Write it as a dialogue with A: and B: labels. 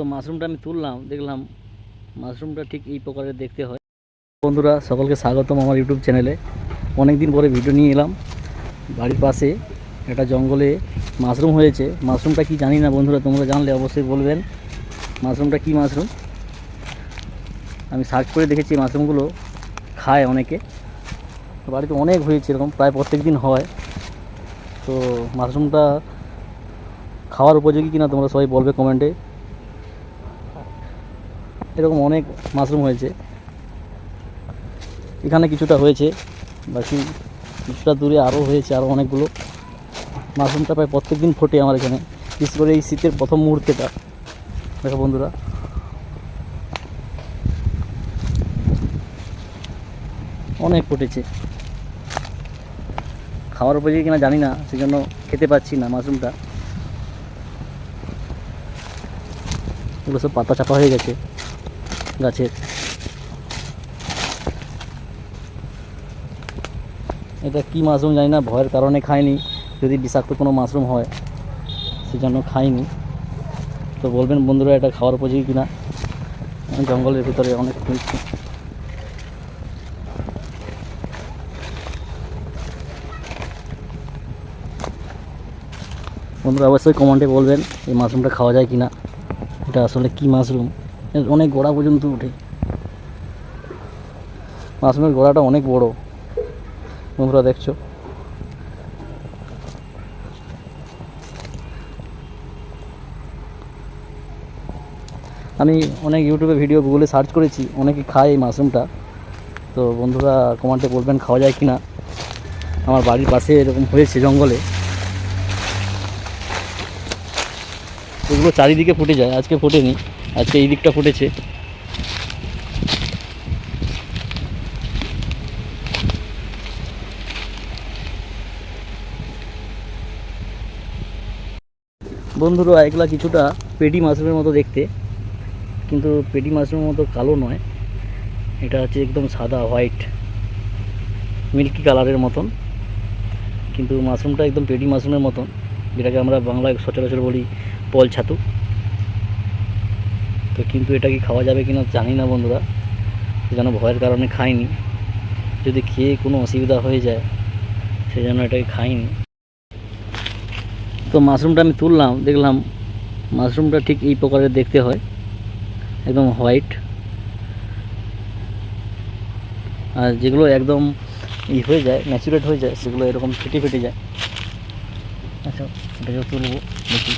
A: তো মাশরুমটা আমি তুললাম, দেখলাম মাশরুমটা ঠিক এই প্রকারের দেখতে হয়। বন্ধুরা, সকলকে স্বাগতম আমার ইউটিউব চ্যানেলে। অনেক দিন পরে ভিডিও নিয়ে এলাম। বাড়ির পাশে একটা জঙ্গলে মাশরুম হয়েছে। মাশরুমটা কি জানি না বন্ধুরা, তোমরা জানলে অবশ্যই বলবেন। মাশরুমটা কি মাশরুম? আমি সার্চ করে দেখেছি মাশরুমগুলো, খায় অনেকে। বাড়িতে অনেক হয়েছে, এরকম প্রায় প্রত্যেক দিন হয়। তো মাশরুমটা খাওয়ার উপযোগী কিনা তোমরা সবাই বলবে কমেন্টে। এরকম অনেক মাশরুম হয়েছে। এখানে কিছুটা হয়েছে, বাকি কিছুটা দূরে আরও হয়েছে আরও অনেকগুলো। মাশরুমটা প্রায় প্রত্যেক দিন ফোটে আমার এখানে, বিশেষ করে এই শীতের প্রথম মুহূর্তেটা। দেখো বন্ধুরা। অনেক ফুটেছে। খাওয়ার উপযোগী কিনা জানি না সেই জন্য খেতে পাচ্ছি না মাশরুমটা। এগুলো সব পাতা চাপা হয়ে গেছে। গাছের। এটা কি মাশরুম জানি না, ভয়ের কারণে খাইনি। যদি বিষাক্ত কোনো মাশরুম হয়, সেজন্য খাইনি। তো বলবেন বন্ধুরা এটা খাওয়ার উপযোগী কিনা? জঙ্গলের ভিতরে অনেক হয়েছে। বন্ধুরা অবশ্যই কমেন্টে বলবেন এই মাশরুমটা খাওয়া যায় কিনা। এটা আসলে কি মাশরুম? অনেক গোড়া পর্যন্ত উঠে। মাশরুমের গোড়াটা অনেক বড়। বন্ধুরা দেখছ? আমি অনেক ইউটিউবে ভিডিও গুগলে সার্চ করেছি, অনেকে খায় এই মাশরুমটা তো বন্ধুরা কমান্টে বলবেন খাওয়া যায় কি না আমার বাড়ির পাশে এরকম হয়েছে জঙ্গলে। এগুলো চারিদিকে ফুটে যায়, আজকে ফোটেনি, আজকে এই দিকটা ফুটেছে। বন্ধুরা, এগুলা কিছুটা পেটি মাশরুমের মতো দেখতে, কিন্তু পেটি মাশরুমের মতো কালো নয়। এটা হচ্ছে একদম সাদা হোয়াইট, মিল্কি কালারের মতন, কিন্তু মাশরুমটা একদম পেটি মাশরুমের মতন। যেটাকে আমরা বাংলায় সচরাচর বলি পল ছাতু। তো কিন্তু এটা কি খাওয়া যাবে কিনা জানি না বন্ধুরা। যেন ভয়ের কারণে খাইনি। যদি খেয়ে কোনো অসুবিধা হয়ে যায় সেই জন্য এটাকে খাইনি। তো মাশরুমটা আমি তুললাম, দেখলাম মাশরুমটা ঠিক এই প্রকারের দেখতে হয়, একদম হোয়াইট। আর যেগুলো একদম ই হয়ে যায়, ম্যাচুরেট হয়ে যায়, সেগুলো এরকম ফেটে ফেটে যায়। আচ্ছা এটাকে তুলবো দেখি